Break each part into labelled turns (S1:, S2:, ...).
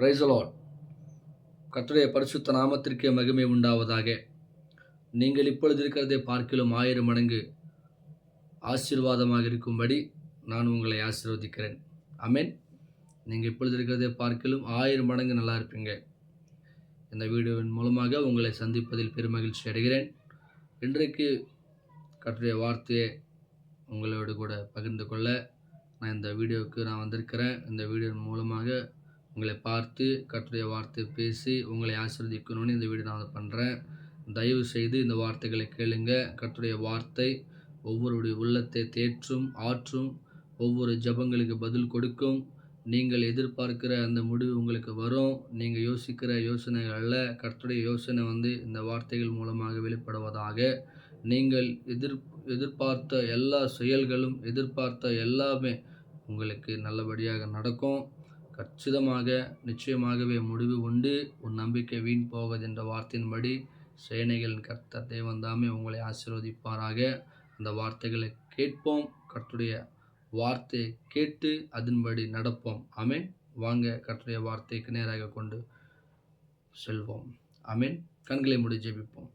S1: பிரைசலால் கத்துடைய பரிசுத்த நாமத்திற்கே மகிமை உண்டாவதாக. நீங்கள் இப்பொழுது இருக்கிறதை பார்க்கிலும் ஆயிரம் மடங்கு ஆசீர்வாதமாக இருக்கும்படி நான் உங்களை ஆசீர்வதிக்கிறேன். அமேன் நீங்கள் இப்பொழுது இருக்கிறதை பார்க்கிலும் ஆயிரம் மடங்கு நல்லா இருப்பீங்க. இந்த வீடியோவின் மூலமாக உங்களை சந்திப்பதில் பெருமகிழ்ச்சி அடைகிறேன். இன்றைக்கு கற்றுடைய வார்த்தையை உங்களோடு கூட பகிர்ந்து கொள்ள நான் இந்த வீடியோவுக்கு நான் வந்திருக்கிறேன். இந்த வீடியோ மூலமாக உங்களை பார்த்து கற்றுடைய வார்த்தை பேசி உங்களை ஆசிர்வதிக்கணும்னு இந்த வீடு நான் பண்ணுறேன் தயவு செய்து இந்த வார்த்தைகளை கேளுங்க. கற்றுடைய வார்த்தை ஒவ்வொருடைய உள்ளத்தை தேற்றும் ஆற்றும் ஒவ்வொரு ஜபங்களுக்கு பதில் கொடுக்கும். நீங்கள் எதிர்பார்க்கிற அந்த முடிவு உங்களுக்கு வரும். நீங்கள் யோசிக்கிற யோசனைகளில் அல்ல. கர்த்தருடைய யோசனை வந்து இந்த வார்த்தைகள் மூலமாக வெளிப்படுவதாக. நீங்கள் எதிர் எதிர்பார்த்த எல்லா செயல்களும் எதிர்பார்த்த எல்லாமே உங்களுக்கு நல்லபடியாக நடக்கும். கச்சிதமாக நிச்சயமாகவே முடிவு உண்டு. உன் நம்பிக்கை வீண் போவது என்ற வார்த்தையின்படி சேனைகளின் கர்த்தர் தெய்வந்தாமே உங்களை ஆசீர்வதிப்பாராக. அந்த வார்த்தைகளை கேட்போம். கர்த்துடைய வார்த்தையை கேட்டு அதன்படி நடப்போம். ஆமென். வாங்க கர்த்துடைய வார்த்தைக்கு நேராக கொண்டு செல்வோம். ஆமென். கண்களை முடி ஜெபிப்போம்.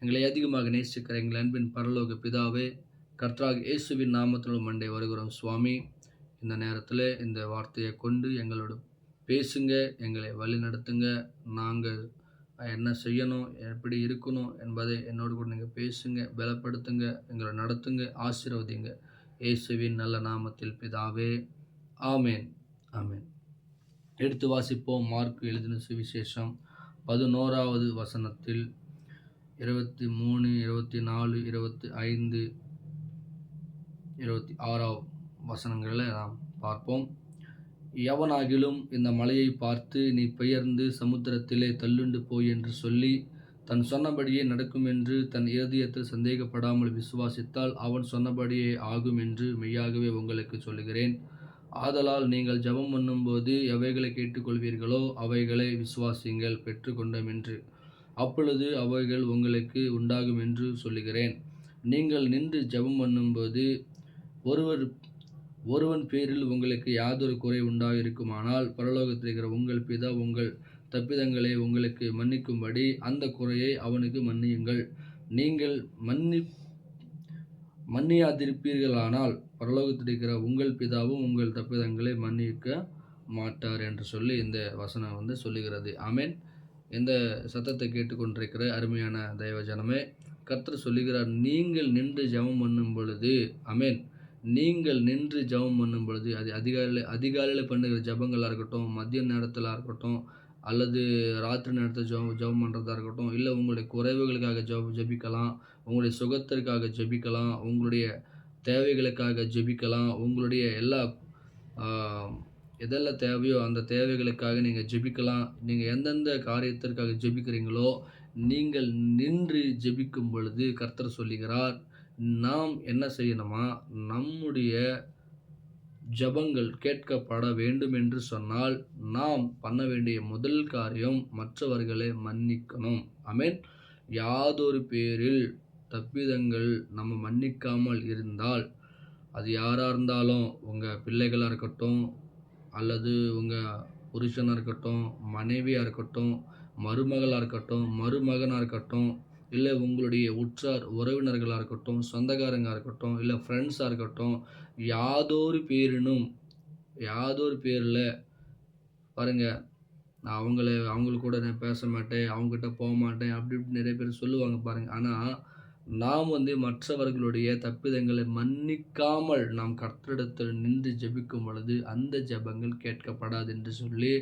S1: எங்களை அதிகமாக நேசிக்கிற எங்கள் அன்பின் பரலோக பிதாவே கர்த்தராக இயேசுவின் நாமத்திலும் மண்டே வருகிறோம் சுவாமி. இந்த நேரத்தில் இந்த வார்த்தையை கொண்டு எங்களோட பேசுங்க எங்களை வழிநடத்துங்க. நாங்கள் என்ன செய்யணும் எப்படி இருக்கணும் என்பதை என்னோடு கூட நீங்கள் பேசுங்க பலப்படுத்துங்க எங்களை நடத்துங்க ஆசீர்வதிங்க. இயேசுவின் நல்ல நாமத்தில் பிதாவே ஆமேன் ஆமேன். எடுத்து வாசிப்போம் மார்க் எழுதின சுவிசேஷம் பதினோராவது வசனத்தில் இருபத்தி மூணு இருபத்தி நாலு இருபத்தி ஐந்து இருபத்தி ஆறாவது வசனங்களில் நாம் பார்ப்போம். எவனாகிலும் இந்த மலையை பார்த்து நீ பெயர்ந்து சமுத்திரத்திலே தள்ளுண்டு போய் என்று சொல்லி தன் சொன்னபடியே நடக்கும் என்று தன் இருதயத்தில் சந்தேகப்படாமல் விசுவாசித்தால் அவன் சொன்னபடியே ஆகும் என்று மெய்யாகவே உங்களுக்கு சொல்லுகிறேன். ஆதலால் நீங்கள் ஜெபம் பண்ணும்போது எவைகளை கேட்டுக்கொள்வீர்களோ அவைகளை விசுவாசிங்கள் பெற்றுக்கொண்டோம் என்று. அப்பொழுது அவைகள் உங்களுக்கு உண்டாகும் என்று சொல்லுகிறேன். நீங்கள் நின்று ஜெபம் பண்ணும்போது ஒருவர் ஒருவன் பேரில் உங்களுக்கு யாதொரு குறை உண்டாயிருக்குமானால் பரலோகத்தில் இருக்கிற உங்கள் பிதா உங்கள் தப்பிதங்களை உங்களுக்கு மன்னிக்கும்படி அந்த குறையை அவனுக்கு மன்னியுங்கள். நீங்கள் மன்னி மன்னியாதிருப்பீர்களானால் பரலோகத்தில் இருக்கிற உங்கள் பிதாவும் உங்கள் தப்பிதங்களை மன்னிக்க மாட்டார் என்று சொல்லி இந்த வசனம் வந்து சொல்லுகிறது. ஆமேன். இந்த சத்தத்தை கேட்டுக்கொண்டிருக்கிற அருமையான தெய்வ ஜனமே கர்த்தர் சொல்லுகிறார் நீங்கள் நின்று ஜெபம் பண்ணும் பொழுது அமேன் நீங்கள் நின்று ஜெபம் பண்ணும் பொழுது அது அதிகாலையில் அதிகாலையில் பண்ணுகிற ஜபங்களாக இருக்கட்டும் மதிய நேரத்தில் இருக்கட்டும் அல்லது ராத்திரி நேரத்தில் ஜெபம் ஜெபம் பண்ணுறதா இருக்கட்டும் இல்லை உங்களுடைய குறைவுகளுக்காக ஜப ஜெபிக்கலாம் உங்களுடைய சுகத்திற்காக ஜெபிக்கலாம் உங்களுடைய தேவைகளுக்காக ஜெபிக்கலாம் உங்களுடைய எல்லா எதெல்லாம் தேவையோ அந்த தேவைகளுக்காக நீங்கள் ஜெபிக்கலாம் நீங்கள் எந்தெந்த காரியத்திற்காக ஜெபிக்கிறீங்களோ நீங்கள் நின்று ஜெபிக்கும் பொழுது கர்த்தர் சொல்லுகிறார் நாம் என்ன செய்யணுமா? நம்முடைய ஜபங்கள் கேட்கப்பட வேண்டும் என்று சொன்னால் நாம் பண்ண வேண்டிய முதல் காரியம் மற்றவர்களை மன்னிக்கணும். அமேன் யாதொரு பேரில் தப்பிதங்கள் நம்ம மன்னிக்காமல் இருந்தால் அது யாராக இருந்தாலும் உங்கள் பிள்ளைகளாக இருக்கட்டும் அல்லது உங்கள் புருஷனாக இருக்கட்டும் மனைவியாக இருக்கட்டும் மருமகளாக இருக்கட்டும் மருமகனாக இருக்கட்டும் இல்லை உங்களுடைய உற்றார் உறவினர்களாக இருக்கட்டும் சொந்தக்காரங்க இருக்கட்டும் இல்லை ஃப்ரெண்ட்ஸாக இருக்கட்டும் யாதொரு பேரினும் யாதொரு பேரில் பாருங்கள் நான் அவங்கள அவங்களுக்கு கூட நான் பேச மாட்டேன் அவங்ககிட்ட போக மாட்டேன் அப்படி இப்படி நிறைய பேர் சொல்லுவாங்க பாருங்கள் ஆனால் நாம் வந்து மற்றவர்களுடைய தப்பிதங்களை மன்னிக்காமல் நாம் கர்த்தரிடத்தில் நின்று ஜெபிக்கும் பொழுது அந்த ஜெபங்கள் கேட்கப்படாது என்று சொல்லி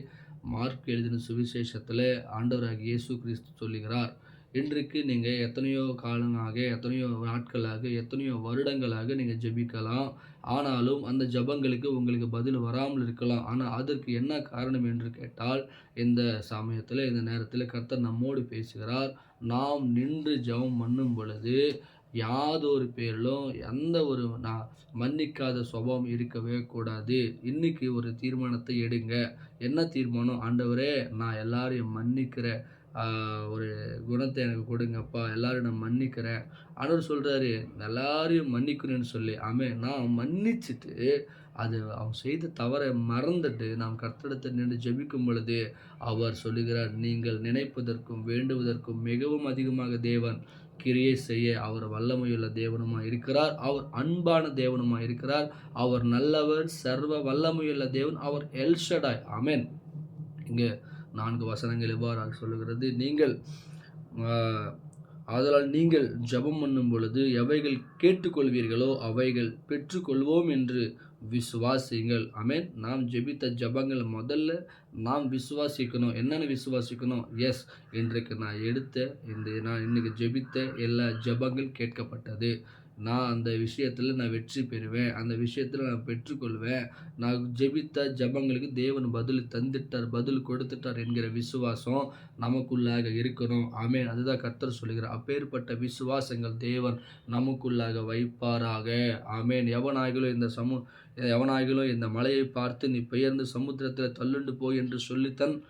S1: மார்க் எழுதின சுவிசேஷத்தில் ஆண்டவராக இயேசு கிறிஸ்து சொல்லுகிறார். இன்றைக்கு நீங்கள் எத்தனையோ காலமாக எத்தனையோ நாட்களாக எத்தனையோ வருடங்களாக நீங்கள் ஜெபிக்கலாம். ஆனாலும் அந்த ஜபங்களுக்கு உங்களுக்கு பதில் வராமல் இருக்கலாம். ஆனால் அதற்கு என்ன காரணம் என்று கேட்டால் இந்த சமயத்தில் இந்த நேரத்தில் கர்த்தர் நம்மோடு பேசுகிறார். நாம் நின்று ஜெபம் பண்ணும் பொழுது யாதொரு பேரிலும் எந்த ஒரு நான் மன்னிக்காத சுபாவம் இருக்கவே கூடாது. இன்னைக்கு ஒரு தீர்மானத்தை எடுங்க. என்ன தீர்மானம்? ஆண்டவரே நான் எல்லாரையும் மன்னிக்கிறேன். ஒரு குணத்தை எனக்கு கொடுங்கப்பா எல்லாரும் நான் மன்னிக்கிறேன். ஆனவர் சொல்கிறாரு எல்லாரையும் மன்னிக்கணும்னு சொல்லி. ஆமே நான் மன்னிச்சுட்டு அது அவன் செய்த தவறை மறந்துட்டு நாம் கர்த்தடத்தை நின்று ஜெபிக்கும் பொழுது அவர் சொல்லுகிறார் நீங்கள் நினைப்பதற்கும் வேண்டுவதற்கும் மிகவும் அதிகமாக தேவன் கிரியை செய்ய அவர் வல்லமையுள்ள தேவனுமாக இருக்கிறார். அவர் அன்பான தேவனுமா இருக்கிறார். அவர் நல்லவர் சர்வ வல்லமையுள்ள தேவன் அவர் எல்ஷடாய் அமேன் இங்கே நான்கு வசனங்கள் எவ்வாறாக சொல்லுகிறது. நீங்கள் ஆதலால் நீங்கள் ஜெபம் பண்ணும் பொழுது எவைகள் கேட்டுக்கொள்வீர்களோ அவைகள் பெற்றுக்கொள்வோம் என்று விசுவாசிங்கள் அமேன் நாம் ஜெபித்த ஜபங்கள் முதல்ல நாம் விசுவாசிக்கணும். என்னென்ன விசுவாசிக்கணும்? எஸ் இன்றைக்கு நான் எடுத்த இந்த நான் இன்றைக்கு ஜெபித்த எல்லா ஜெபங்கள் கேட்கப்பட்டது. நான் அந்த விஷயத்தில் நான் வெற்றி பெறுவேன். அந்த விஷயத்தில் நான் பெற்றுக்கொள்வேன். நான் ஜெபித்த ஜெபங்களுக்கு தேவன் பதில் தந்துட்டார் பதில் கொடுத்துட்டார் என்கிற விசுவாசம் நமக்குள்ளாக இருக்கணும். ஆமே அதுதான் கர்த்தர் சொல்லுகிறார். அப்பேற்பட்ட விசுவாசங்கள் தேவன் நமக்குள்ளாக வைப்பாராக. ஆமேன். எவனாகிலும் இந்த சமு எவனாகிலும் இந்த மலையை பார்த்து நீ பெயர்ந்து சமுத்திரத்தில் தள்ளுண்டு போய் என்று சொல்லி தன்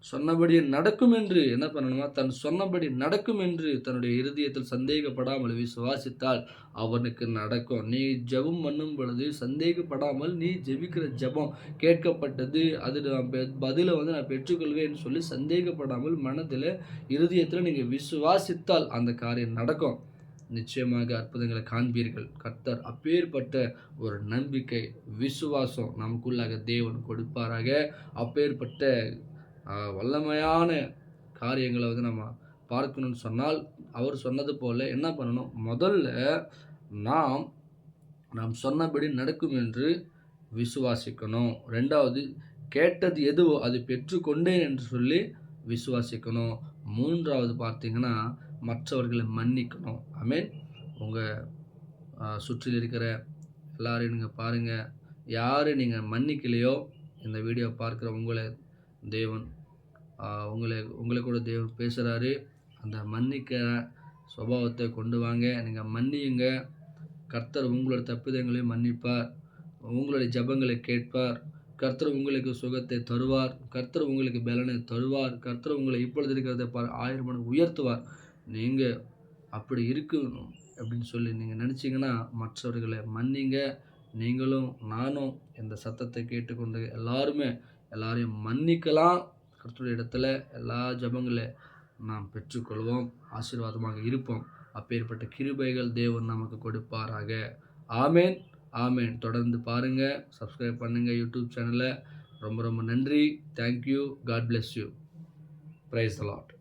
S1: சொன்னபடி நடக்கும் என்று என்ன பண்ணணுமா? தன் சொன்னபடி நடக்கும் என்று தன்னுடைய இருதயத்தில் சந்தேகப்படாமல் விசுவாசித்தால் அவனுக்கு நடக்கும். நீ ஜெபம் பண்ணும் பொழுது சந்தேகப்படாமல் நீ ஜெபிக்கிற ஜெபம் கேட்கப்பட்டது. அது நான் பெ- பதிலை வந்து நான் பெற்றுக்கொள்வேன்னு சொல்லி சந்தேகப்படாமல் மனதில் இருதயத்தில் நீங்கள் விசுவாசித்தால் அந்த காரியம் நடக்கும். நிச்சயமாக அற்புதங்களை காண்பீர்கள். கர்த்தர் அப்பேற்பட்ட ஒரு நம்பிக்கை விசுவாசம் நமக்குள்ளாக தேவன் கொடுப்பாராக. அப்பேற்பட்ட வல்லமையான காரியங்களை வந்து நம்ம பார்க்கணும்னு சொன்னால் அவர் சொன்னது போல என்ன பண்ணணும்? முதல்ல நாம் நாம் சொன்னபடி நடக்கும் என்று விசுவாசிக்கணும். ரெண்டாவது கேட்டது எதுவோ அது பெற்றுக்கொண்டேன் என்று சொல்லி விசுவாசிக்கணும். மூன்றாவது பார்த்தீங்கன்னா மற்றவர்களை மன்னிக்கணும். ஆமென். உங்கள் சுற்றில் இருக்கிற எல்லாரையும் நீங்கள் பாருங்கள் யார் நீங்கள் மன்னிக்கலையோ இந்த வீடியோ பார்க்குற உங்களை தேவன் உங்களை உங்களை கூட தேவன் பேசுகிறாரு அந்த மன்னிக்கிற சுபாவத்தை கொண்டு வாங்க. நீங்கள் மன்னியுங்க. கர்த்தர் உங்களோட தப்பிதங்களையும் மன்னிப்பார். உங்களுடைய ஜெபங்களை கேட்பார். கர்த்தர் உங்களுக்கு சுகத்தை தருவார். கர்த்தர் உங்களுக்கு பலனை தருவார். கர்த்தர் உங்களை இப்பொழுது இருக்கிறத பார் ஆயிரம் மடங்கு உயர்த்துவார். நீங்கள் அப்படி இருக்கணும் அப்படின்னு சொல்லி நீங்கள் நினச்சிங்கன்னா மற்றவர்களை மன்னிங்க. நீங்களும் நானும் இந்த சத்தத்தை கேட்டுக்கொண்டு எல்லாருமே எல்லாரையும் மன்னிக்கலாம். கர்த்தருடைய இடத்துல எல்லா ஜபங்களை நாம் பெற்றுக்கொள்வோம் ஆசீர்வாதமாக இருப்போம். அப்பேற்பட்ட கிருபைகள் தேவன் நமக்கு கொடுப்பாராக. ஆமேன் ஆமேன். தொடர்ந்து பாருங்கள் சப்ஸ்கிரைப் பண்ணுங்கள் யூடியூப் சேனலை ரொம்ப ரொம்ப நன்றி. Thank you God bless you praise a lot